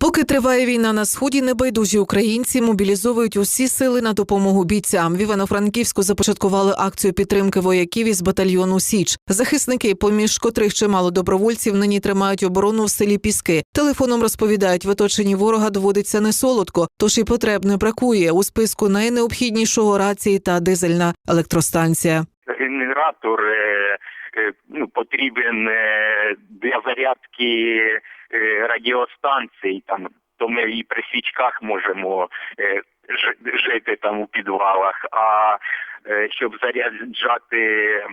Поки триває війна на сході, небайдужі українці мобілізовують усі сили на допомогу бійцям. В Івано-Франківську започаткували акцію підтримки вояків із батальйону Січ. Захисники, поміж котрих чимало добровольців, нині тримають оборону в селі Піски. Телефоном розповідають, в оточенні ворога доводиться не солодко, тож і потреб не бракує. У списку найнеобхіднішого рації та дизельна електростанція. генератор е, е, ну, потрібен е, для зарядки е, радіостанцій. Там, то ми і при свічках можемо е, жити там у підвалах. А щоб заряджати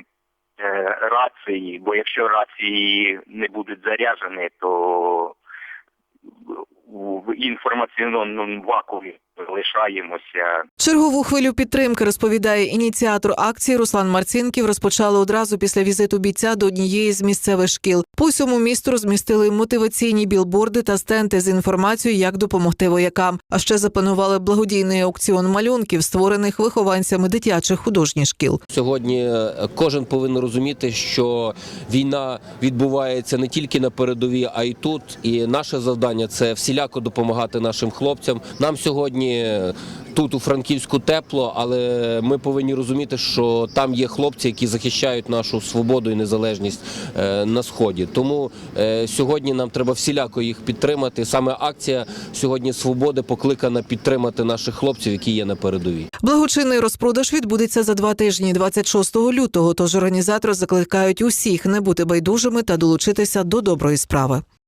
рації, бо якщо рації не будуть заряджені, то в інформаційному вакуумі лишаємося. Чергову хвилю підтримки розповідає ініціатор акції Руслан Марцінків. Розпочали одразу після візиту бійця до однієї з місцевих шкіл. По всьому місту розмістили мотиваційні білборди та стенти з інформацією, як допомогти воякам. А ще запланували благодійний аукціон малюнків, створених вихованцями дитячих художніх шкіл. Сьогодні е, кожен повинен розуміти, що війна відбувається не тільки на передовій, а й тут. І наше завдання це всіляко допомагати нашим хлопцям. Нам сьогодні е, тут у Франківську тепло, але ми повинні розуміти, що там є хлопці, які захищають нашу свободу і незалежність е, на сході. Тому е, сьогодні нам треба всіляко їх підтримати. Саме акція сьогодні свободи покликана підтримати наших хлопців, які є на передовій. Благочинний розпродаж відбудеться за два тижні, 26 лютого. Тож організатори закликають усіх не бути байдужими та долучитися до доброї справи.